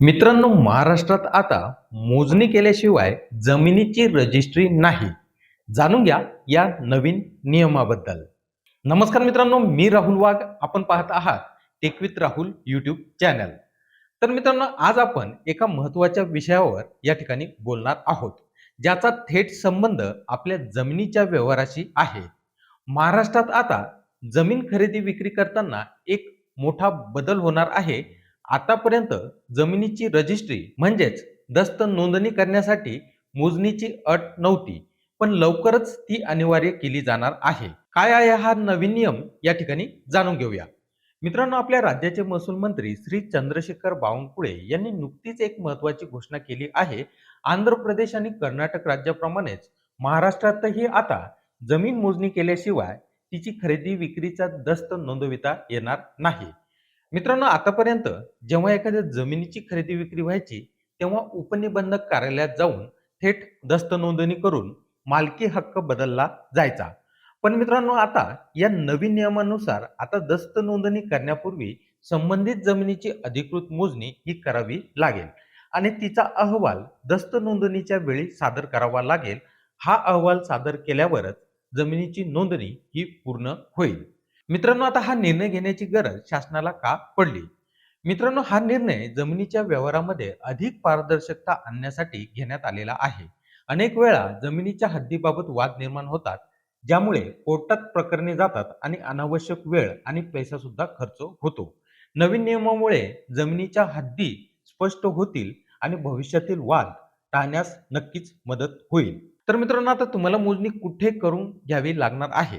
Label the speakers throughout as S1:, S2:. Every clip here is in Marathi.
S1: मित्रांनो महाराष्ट्रात आता मोजणी केल्याशिवाय जमिनीची रजिस्ट्री नाही. जाणून घ्या या नवीन नियमाबद्दल. नमस्कार मित्रांनो मी राहुल वाघ. आपण पाहत आहात टेकवित राहुल यूट्यूब चॅनल तर मित्रांनो आज आपण एका महत्त्वाच्या विषयावर या ठिकाणी बोलणार आहोत ज्याचा थेट संबंध आपल्या जमिनीच्या व्यवहाराशी आहे. महाराष्ट्रात आता जमीन खरेदी विक्री करताना एक मोठा बदल होणार आहे आतापर्यंत जमिनीची रजिस्ट्री म्हणजेच दस्त नोंदणी करण्यासाठी मोजणीची अट नव्हती पण लवकरच ती अनिवार्य केली जाणार आहे. काय आहे हा नवीन नियम? या ठिकाणी जाणून घेऊया. मित्रांनो आपल्या राज्याचे महसूल मंत्री श्री चंद्रशेखर बावनकुळे यांनी नुकतीच एक महत्वाची घोषणा केली आहे. आंध्र प्रदेश आणि कर्नाटक राज्याप्रमाणेच महाराष्ट्रातही आता जमीन मोजणी केल्याशिवाय तिची खरेदी विक्रीचा दस्त नोंदविता येणार नाही. मित्रांनो आतापर्यंत जेव्हा एखाद्या जमिनीची खरेदी विक्री व्हायची तेव्हा उपनिबंधक कार्यालयात जाऊन थेट दस्त नोंदणी करून मालकी हक्क बदलला जायचा. पण मित्रांनो आता या नवीन नियमानुसार आता दस्त नोंदणी करण्यापूर्वी संबंधित जमिनीची अधिकृत मोजणी ही करावी लागेल आणि तिचा अहवाल दस्त नोंदणीच्या वेळी सादर करावा लागेल. हा अहवाल सादर केल्यावरच जमिनीची नोंदणी ही पूर्ण होईल. मित्रांनो आता हा निर्णय घेण्याची गरज शासनाला का पडली? मित्रांनो हा निर्णय जमिनीच्या व्यवहारामध्ये अधिक पारदर्शकता आणण्यासाठी घेण्यात आलेला आहे. अनेक वेळा जमिनीच्या हद्दीबाबत वाद निर्माण होतात ज्यामुळे कोर्टात प्रकरणे जातात आणि अनावश्यक वेळ आणि पैसा सुद्धा खर्च होतो. नवीन नियमामुळे जमिनीच्या हद्दी स्पष्ट होतील आणि भविष्यातील वाद टाळण्यास नक्कीच मदत होईल. तर मित्रांनो आता तुम्हाला मोजणी कुठे करून घ्यावी लागणार आहे?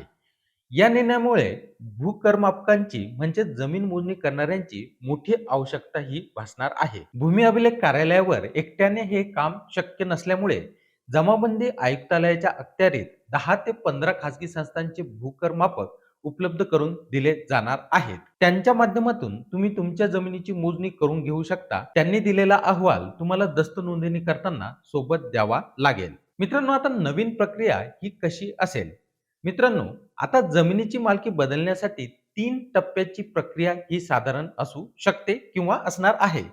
S1: या निर्णयामुळे भूकर्मापकांची म्हणजे जमीन मोजणी करणाऱ्यांची मोठी आवश्यकता ही भासणार आहे. भूमी अभिलेख कार्यालयावर एकट्याने हे काम शक्य नसल्यामुळे जमाबंदी आयुक्तालयाच्या अखत्यारीत दहा ते पंधरा खासगी संस्थांचे भूकरमापक उपलब्ध करून दिले जाणार आहेत. त्यांच्या माध्यमातून तुम्ही तुमच्या जमिनीची मोजणी करून घेऊ शकता. त्यांनी दिलेला अहवाल तुम्हाला दस्त नोंदणी करताना सोबत द्यावा लागेल. मित्रांनो आता नवीन प्रक्रिया ही कशी असेल? मित्रांनो आता जमिनीची मालकी बदलण्यासाठी तीन टप्प्याची प्रक्रिया ही साधारण असू शकते किंवा असणार आहे.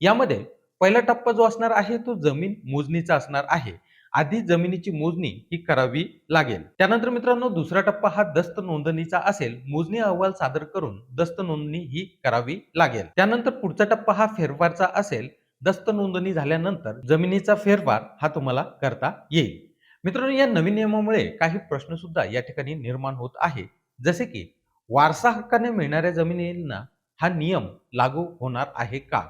S1: यामध्ये पहिला टप्पा जो असणार आहे तो जमीन मोजणीचा असणार आहे. आधी जमिनीची मोजणी ही करावी लागेल. त्यानंतर मित्रांनो दुसरा टप्पा हा दस्त नोंदणीचा असेल. मोजणी अहवाल सादर करून दस्त नोंदणी ही करावी लागेल. त्यानंतर पुढचा टप्पा हा फेरफारचा असेल. दस्त नोंदणी झाल्यानंतर जमिनीचा फेरफार हा तुम्हाला करता येईल. मित्रांनो या नवीन नियमामुळे काही प्रश्न सुद्धा या ठिकाणी निर्माण होत आहे. जसे की वारसा हक्काने मिळणाऱ्या जमिनींना हा नियम लागू होणार आहे का?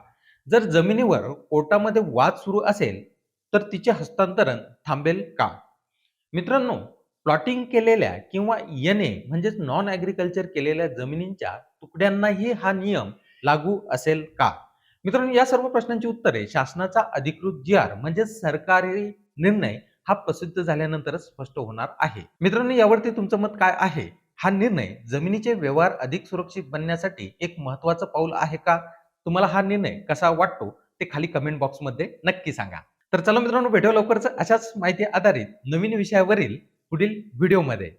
S1: जर जमिनीवर कोर्टामध्ये वाद सुरू असेल तर तिचे हस्तांतरण थांबेल का? मित्रांनो प्लॉटिंग केलेल्या किंवा येणे म्हणजेच नॉन ॲग्रिकल्चर केलेल्या जमिनींच्या तुकड्यांनाही हा नियम लागू असेल का? मित्रांनो या सर्व प्रश्नांची उत्तरे शासनाचा अधिकृत जी आर म्हणजेच सरकारी निर्णय हा प्रसिद्ध झाल्यानंतरच स्पष्ट होणार आहे. मित्रांनो यावरती तुमचं मत काय आहे? हा निर्णय जमिनीचे व्यवहार अधिक सुरक्षित बनण्यासाठी एक महत्वाचं पाऊल आहे का? तुम्हाला हा निर्णय कसा वाटतो? ते खाली कमेंट बॉक्समध्ये नक्की सांगा. तर चला मित्रांनो भेटू लवकरच अशाच माहिती आधारित नवीन विषयावरील पुढील व्हिडिओमध्ये